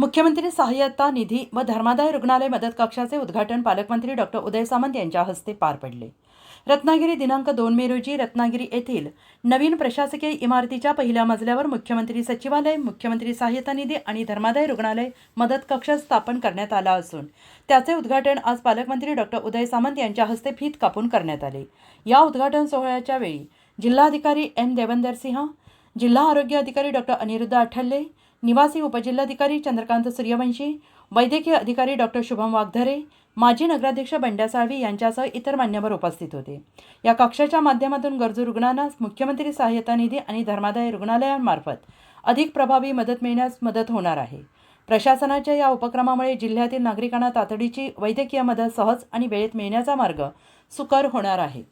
मुख्यमंत्री सहाय्यता निधी व धर्मादाय रुग्णालय मदत कक्षाचे उद्घाटन पालकमंत्री डॉक्टर उदय सामंत यांच्या हस्ते पार पडले. रत्नागिरी दिनांक दोन मे रोजी रत्नागिरी येथील नवीन प्रशासकीय इमारतीच्या पहिल्या मजल्यावर मुख्यमंत्री सचिवालय मुख्यमंत्री सहाय्यता निधी आणि धर्मादाय रुग्णालय मदत कक्ष स्थापन करण्यात आला असून त्याचे उद्घाटन आज पालकमंत्री डॉक्टर उदय सामंत यांच्या हस्ते फीत कापून करण्यात आले. या उद्घाटन सोहळ्याच्या वेळी जिल्हाधिकारी एम देवेंदर सिंह जिल्हा आरोग्य अधिकारी डॉक्टर अनिरुद्ध आठल्ले निवासी उपजिल्हाधिकारी चंद्रकांत सूर्यवंशी वैद्यकीय अधिकारी डॉक्टर शुभम वाघधरे माजी नगराध्यक्ष बंड्या साळवी यांच्यासह इतर मान्यवर उपस्थित होते. या कक्षाच्या माध्यमातून गरजू रुग्णांना मुख्यमंत्री सहाय्यता निधी आणि धर्मादाय रुग्णालयांमार्फत अधिक प्रभावी मदत मिळण्यास मदत होणार आहे. प्रशासनाच्या या उपक्रमामुळे जिल्ह्यातील नागरिकांना तातडीची वैद्यकीय मदत सहज आणि वेळेत मिळण्याचा मार्ग सुकर होणार आहे.